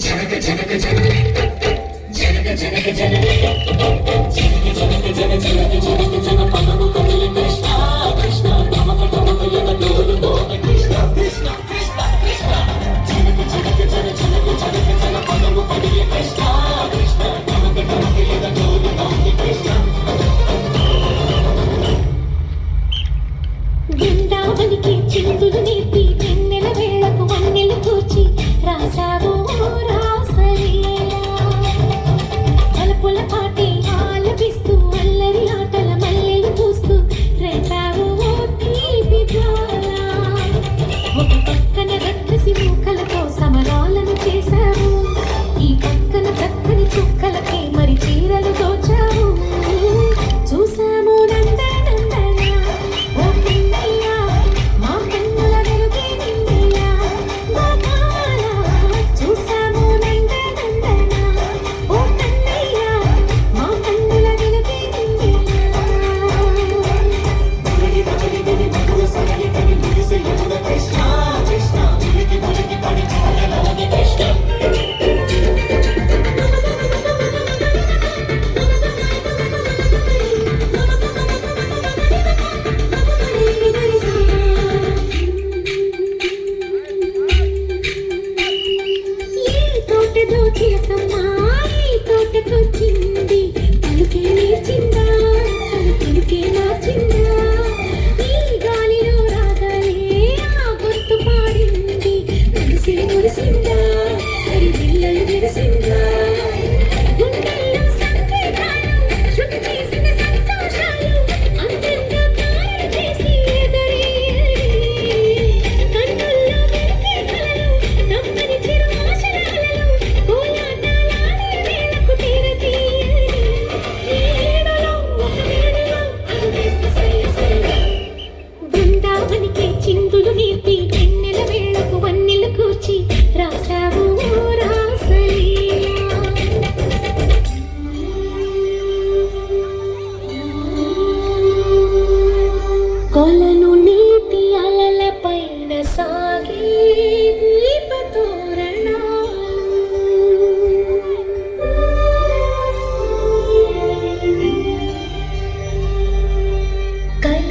జనక జనక జనక జనక జనక జనక జనక జనక జనక జనక వచ్చింది. పలుకే నేర్చిందా పలుకే మార్చిందా చిందులు నీపి ఎన్నెల వేళకు వన్నెలు కూర్చి రాశావు కొలను నీటి అలల పైన సాగే కై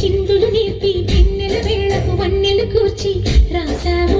చిందులు నేర్పి వెన్నెల వేళకు వన్నెలు కూర్చి రాశారు